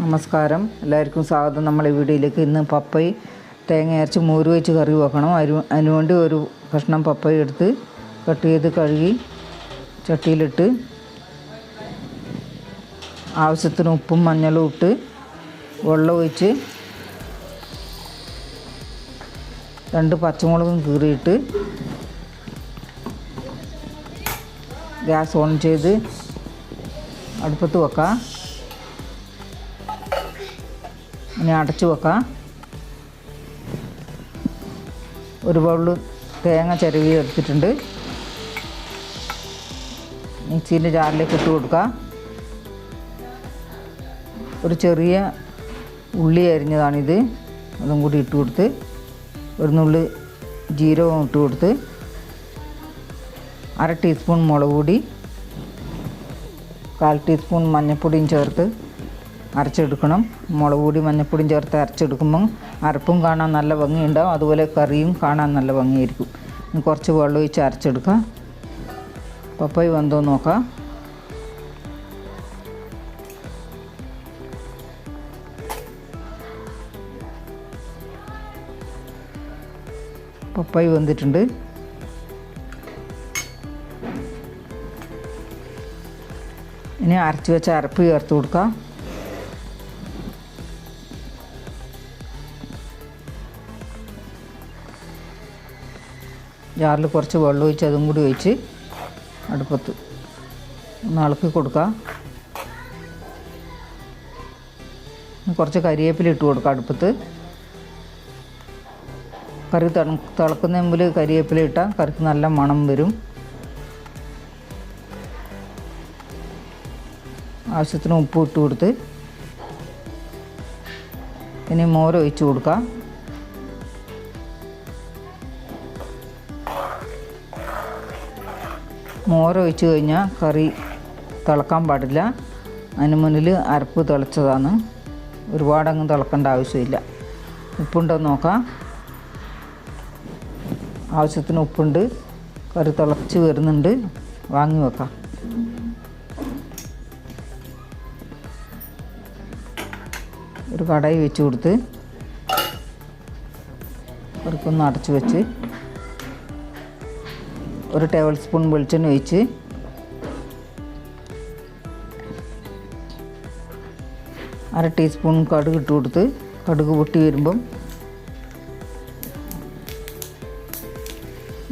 നമസ്കാരം. എല്ലാവർക്കും സ്വാഗതം. നമ്മളെ വീഡിയോയിലേക്ക് ഇന്ന് പപ്പൈ തേങ്ങ അരച്ച് മോര് വെച്ച് കറി വെക്കണം. അതിന് അതിനുവേണ്ടി ഒരു കഷ്ണം പപ്പൈ എടുത്ത് കട്ട് ചെയ്ത് കഴുകി ചട്ടിയിലിട്ട് ആവശ്യത്തിന് ഉപ്പും മഞ്ഞളും ഇട്ട് വെള്ളം ഒഴിച്ച് രണ്ട് പച്ചമുളകും കീറിയിട്ട് ഗ്യാസ് ഓൺ ചെയ്ത് അടുപ്പത്ത് വെക്കാം. ഇനി അടച്ചു വെക്കാം. ഒരു ബൗൾ തേങ്ങ ചിരവി എടുത്തിട്ടുണ്ട്. മിക്സീന്റെ ജാറിലേക്ക് ഇട്ട് കൊടുക്കുക ഒരു ചെറിയ ഉള്ളി അരിഞ്ഞതാണിത്. അതും കൂടി ഇട്ട് കൊടുത്ത് ഒരു നുള്ളി ജീരകം ഇട്ട് കൊടുത്ത് അര ടീസ്പൂൺ മുളക് പൊടി കാൽ ടീസ്പൂൺ മഞ്ഞൾപ്പൊടിയും ചേർത്ത് അരച്ചെടുക്കണം. മുളക് പൊടി മഞ്ഞൾപ്പൊടിയും ചേർത്ത് അരച്ചെടുക്കുമ്പം അരപ്പും കാണാൻ നല്ല ഭംഗിയുണ്ടാവും. അതുപോലെ കറിയും കാണാൻ നല്ല ഭംഗിയായിരിക്കും. കുറച്ച് വെള്ളം ഒഴിച്ച് അരച്ചെടുക്കാം. പപ്പായി വെന്തോ നോക്കാം. പപ്പായി വെന്തിട്ടുണ്ട്. ഇനി അരച്ച് വെച്ച അരപ്പ് ചേർത്ത് കൊടുക്കാം. ജാറിൽ കുറച്ച് വെള്ളം ഒഴിച്ച് അതും കൂടി ഒഴിച്ച് അടുപ്പത്ത് ഒന്ന് ഇളക്കി കൊടുക്കാം. കുറച്ച് കരിവേപ്പില ഇട്ട് കൊടുക്കുക അടുപ്പത്ത്. കറി തണു തിളക്കുന്ന മുമ്പിൽ കരിവേപ്പില ഇട്ടാൽ കറിക്ക് നല്ല മണം വരും. ആവശ്യത്തിന് ഉപ്പ് ഇട്ട് കൊടുത്ത് ഇനി മോര് ഒഴിച്ച് കൊടുക്കാം മോര് ഒഴിച്ച് കഴിഞ്ഞാൽ കറി തിളക്കാൻ പാടില്ല. അതിന് മുന്നിൽ അരപ്പ് തിളച്ചതാണ്. ഒരുപാടങ്ങ് തിളക്കേണ്ട ആവശ്യമില്ല. ഉപ്പുണ്ടോ നോക്കാം. ആവശ്യത്തിന് ഉപ്പുണ്ട്. കറി തിളച്ച് വരുന്നുണ്ട്. വാങ്ങി വെക്കാം. ഒരു കടായി വെച്ച് കൊടുത്ത് അടച്ച് വെച്ച് ഒരു ടേബിൾ സ്പൂൺ വെളിച്ചെണ്ണ ഒഴിച്ച്. അര ടീസ്പൂൺ കടുക് ഇട്ട് കൊടുത്ത് കടുക് പൊട്ടി വരുമ്പം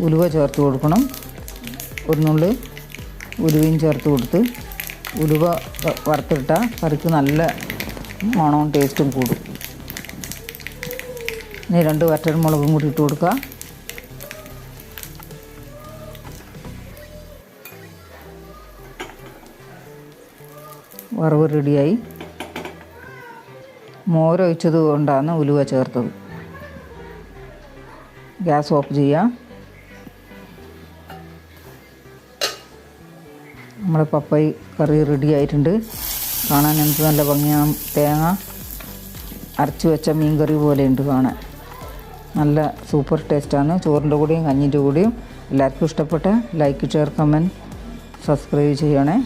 ഉലുവ ചേർത്ത് കൊടുക്കണം. ഒരു നുള്ളി ഉലുവയും ചേർത്ത് കൊടുത്ത് ഉലുവ വറുത്തിട്ടാൽ കറിക്ക് നല്ല മണവും ടേസ്റ്റും കൂടും. ഇനി രണ്ട് വറ്റൽ മുളകും കൂടി ഇട്ട് കൊടുക്കുക വറവ് റെഡിയായി. മോരൊഴിച്ചത് കൊണ്ടാണ് ഉലുവ ചേർത്തത്. ഗ്യാസ് ഓഫ് ചെയ്യാം. നമ്മുടെ പപ്പായി കറി റെഡി ആയിട്ടുണ്ട്. കാണാൻ എന്ത് നല്ല ഭംഗിയാണ്. തേങ്ങ അരച്ചു വെച്ച മീൻ കറി പോലെയുണ്ട് കാണാൻ. നല്ല സൂപ്പർ ടേസ്റ്റാണ് ചോറിന്റെ കൂടെയും കഞ്ഞിന്റെ കൂടെയും. എല്ലാവർക്കും ഇഷ്ടപ്പെട്ട ലൈക്ക് ഷെയർ കമന്റ് സബ്സ്ക്രൈബ് ചെയ്യണേ.